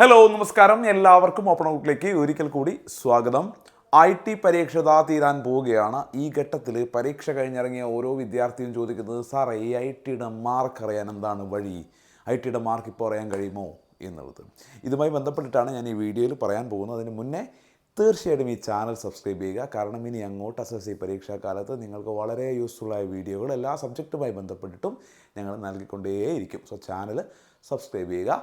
Hello നമസ്കാരം. എല്ലാവർക്കും open ഔട്ടിലേക്ക് ഒരിക്കൽ കൂടി സ്വാഗതം. ഐ ടി പരീക്ഷ ദാ തീരാൻ പോവുകയാണ്. ഈ ഘട്ടത്തിൽ പരീക്ഷ കഴിഞ്ഞിറങ്ങിയ ഓരോ വിദ്യാർത്ഥിയും ചോദിക്കുന്നത് സാറേ ഈ ഐ ടിയുടെ മാർക്ക് അറിയാൻ എന്താണ് വഴി? ഐ ടിയുടെ മാർക്ക് ഇപ്പോൾ അറിയാൻ കഴിയുമോ? എന്നുള്ളത്. ഇതുമായി ബന്ധപ്പെട്ടിട്ടാണ് ഞാൻ ഈ വീഡിയോയിൽ പറയാൻ പോകുന്നത്. അതിന് മുന്നേ തീർച്ചയായിട്ടും ഈ ചാനൽ സബ്സ്ക്രൈബ് ചെയ്യുക. കാരണം ഇനി അങ്ങോട്ട് എസ് എസ് സി പരീക്ഷാ കാലത്ത് നിങ്ങൾക്ക് വളരെ യൂസ്ഫുള്ളായ വീഡിയോകൾ എല്ലാ സബ്ജക്റ്റുമായി ബന്ധപ്പെട്ടിട്ടും ഞങ്ങൾ നൽകിക്കൊണ്ടേയിരിക്കും. സോ ചാനൽ സബ്സ്ക്രൈബ് ചെയ്യുക.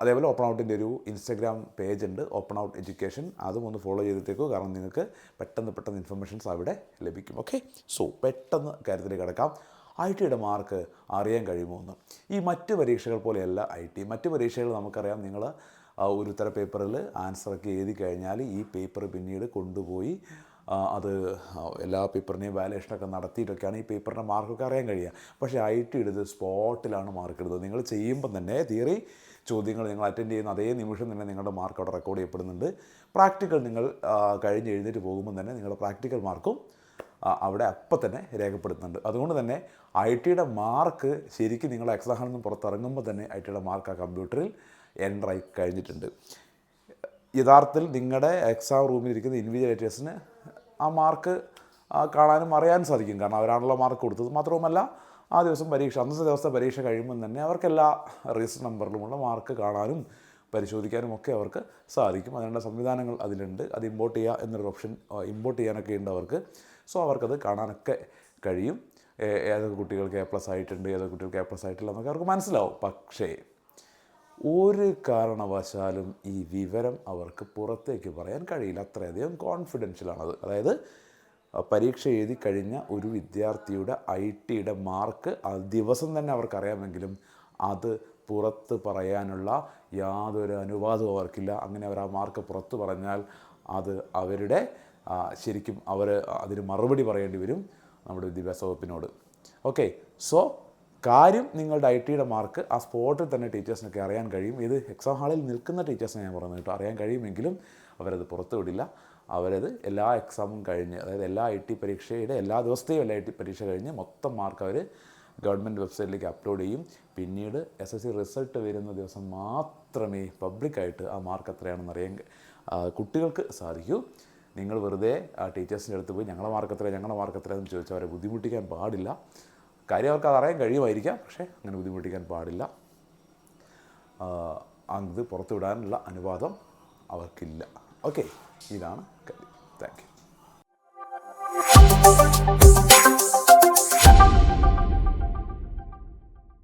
അതേപോലെ ഓപ്പൺ ഔട്ടിന്റെ ഒരു ഇൻസ്റ്റാഗ്രാം പേജ് ഉണ്ട്. ഓപ്പൺ ഔട്ട് എഡ്യൂക്കേഷൻ അതും ഒന്ന് ഫോളോ ചെയ്തിട്ടേക്കോ. കാരണം നിങ്ങൾക്ക് പെട്ടെന്ന് പെട്ടെന്ന് ഇൻഫർമേഷൻസ് അവിടെ ലഭിക്കും. ഓക്കെ സോ പെട്ടെന്ന് കാര്യത്തിലേക്ക് കിടക്കാം. ഐ ടിയുടെ മാർക്ക് അറിയാൻ കഴിയുമോ എന്ന്. ഈ മറ്റ് പരീക്ഷകൾ പോലെയല്ല ഐ ടി മറ്റ് പരീക്ഷകൾ നമുക്കറിയാം. നിങ്ങൾ ഒരു ഉത്തര പേപ്പറിൽ ആൻസറൊക്കെ എഴുതി കഴിഞ്ഞാൽ ഈ പേപ്പർ പിന്നീട് കൊണ്ടുപോയി അത് എല്ലാ പേപ്പറിനെയും വാലേഷനൊക്കെ നടത്തിയിട്ടൊക്കെയാണ് ഈ പേപ്പറിന്റെ മാർക്കൊക്കെ അറിയാൻ കഴിയുക. പക്ഷേ ഐ ടി എടുത്ത് സ്പോട്ടിലാണ് മാർക്ക് എടുത്തത് നിങ്ങൾ ചെയ്യുമ്പം തന്നെ തിയറി ചോദ്യങ്ങൾ നിങ്ങൾ അറ്റൻഡ് ചെയ്യുന്ന അതേ നിമിഷം തന്നെ നിങ്ങളുടെ മാർക്ക് അവിടെ റെക്കോർഡ് ചെയ്യപ്പെടുന്നുണ്ട്. പ്രാക്ടിക്കൽ നിങ്ങൾ കഴിഞ്ഞ് എഴുന്നേറ്റ് പോകുമ്പോൾ തന്നെ നിങ്ങളുടെ പ്രാക്ടിക്കൽ മാർക്കും അവിടെ അപ്പം തന്നെ രേഖപ്പെടുത്തുന്നുണ്ട്. അതുകൊണ്ട് തന്നെ ഐ ടിയുടെ മാർക്ക് ശരിക്കും നിങ്ങൾ എക്സാം നിന്ന് പുറത്തിറങ്ങുമ്പോൾ തന്നെ ഐ ടിയുടെ മാർക്ക് ആ കമ്പ്യൂട്ടറിൽ ആയി കഴിഞ്ഞിട്ടുണ്ട്. യഥാർത്ഥത്തിൽ നിങ്ങളുടെ എക്സാം റൂമിലിരിക്കുന്ന ഇൻവിജിലേറ്റേഴ്സിന് ആ മാർക്ക് കാണാനും അറിയാനും സാധിക്കും. കാരണം അവരാണല്ലോ മാർക്ക് കൊടുത്തത്. മാത്രവുമല്ല ആ ദിവസം പരീക്ഷ അന്നത്തെ ദിവസത്തെ പരീക്ഷ കഴിയുമ്പോൾ തന്നെ അവർക്ക് എല്ലാ രജിസ്റ്റർ നമ്പറിലുമുള്ള മാർക്ക് കാണാനും പരിശോധിക്കാനും ഒക്കെ അവർക്ക് സാധിക്കും. അതിനുള്ള സംവിധാനങ്ങൾ അതിലുണ്ട്. അത് ഇമ്പോർട്ട് ചെയ്യുക എന്നൊരു ഓപ്ഷൻ ഇമ്പോർട്ട് ചെയ്യാനൊക്കെ ഉണ്ട് അവർക്ക്. സോ അവർക്കത് കാണാനൊക്കെ കഴിയും. ഏതൊക്കെ കുട്ടികൾക്ക് എ പ്ലസ് ആയിട്ടുണ്ട് ഏതൊക്കെ കുട്ടികൾക്ക് എ പ്ലസ് ആയിട്ടില്ല എന്നൊക്കെ അവർക്ക് മനസ്സിലാവും. പക്ഷേ ഒരു കാരണവശാലും ഈ വിവരം അവർക്ക് പുറത്തേക്ക് പറയാൻ കഴിയില്ല. അത്രയധികം കോൺഫിഡൻഷ്യലാണത് അതായത് പരീക്ഷ എഴുതി കഴിഞ്ഞ ഒരു വിദ്യാർത്ഥിയുടെ ഐ ടിയുടെ മാർക്ക് ആ ദിവസം തന്നെ അവർക്കറിയാമെങ്കിലും അത് പുറത്ത് പറയാനുള്ള യാതൊരു അനുവാദവും അവർക്കില്ല. അങ്ങനെ അവർ ആ മാർക്ക് പുറത്ത് പറഞ്ഞാൽ അത് അവരുടെ ശരിക്കും അവർ അതിന് മറുപടി പറയേണ്ടി വരും നമ്മുടെ വിദ്യാഭ്യാസ വകുപ്പിനോട്. ഓക്കെ. സോ കാര്യം നിങ്ങളുടെ ഐ ടിയുടെ മാർക്ക് ആ സ്പോട്ടിൽ തന്നെ ടീച്ചേഴ്സിനൊക്കെ അറിയാൻ കഴിയും. ഇത് എക്സാം ഹാളിൽ നിൽക്കുന്ന ടീച്ചേഴ്സിനെ ഞാൻ പറഞ്ഞു കേട്ടോ. അറിയാൻ കഴിയുമെങ്കിലും അവരത് പുറത്തു വിടില്ല അവരത് എല്ലാ എക്സാമും കഴിഞ്ഞ് അതായത് എല്ലാ ഐ ടി പരീക്ഷയുടെ എല്ലാ ദിവസത്തെയും എല്ലാ ഐ ടി പരീക്ഷ കഴിഞ്ഞ് മൊത്തം മാർക്ക് അവർ ഗവൺമെന്റ് വെബ്സൈറ്റിലേക്ക് അപ്ലോഡ് ചെയ്യും. പിന്നീട് എസ് എസ് സി റിസൾട്ട് വരുന്ന ദിവസം മാത്രമേ പബ്ലിക്കായിട്ട് ആ മാർക്ക് എത്രയാണെന്ന് അറിയാൻ കുട്ടികൾക്ക് സാധിക്കൂ. നിങ്ങൾ വെറുതെ ആ ടീച്ചേഴ്സിന്റെ അടുത്ത് പോയി ഞങ്ങളുടെ മാർക്ക് എത്ര ഞങ്ങളുടെ മാർക്ക് എത്രയാണെന്ന് ചോദിച്ചാൽ അവരെ ബുദ്ധിമുട്ടിക്കാൻ പാടില്ല. കാര്യം അവർക്ക് അത് അറിയാൻ കഴിയുമായിരിക്കാം. പക്ഷേ അങ്ങനെ ബുദ്ധിമുട്ടിക്കാൻ പാടില്ല. അത് പുറത്തുവിടാനുള്ള അനുവാദം അവർക്കില്ല. ഓക്കെ ഇതാണ് കാര്യം. Thank you.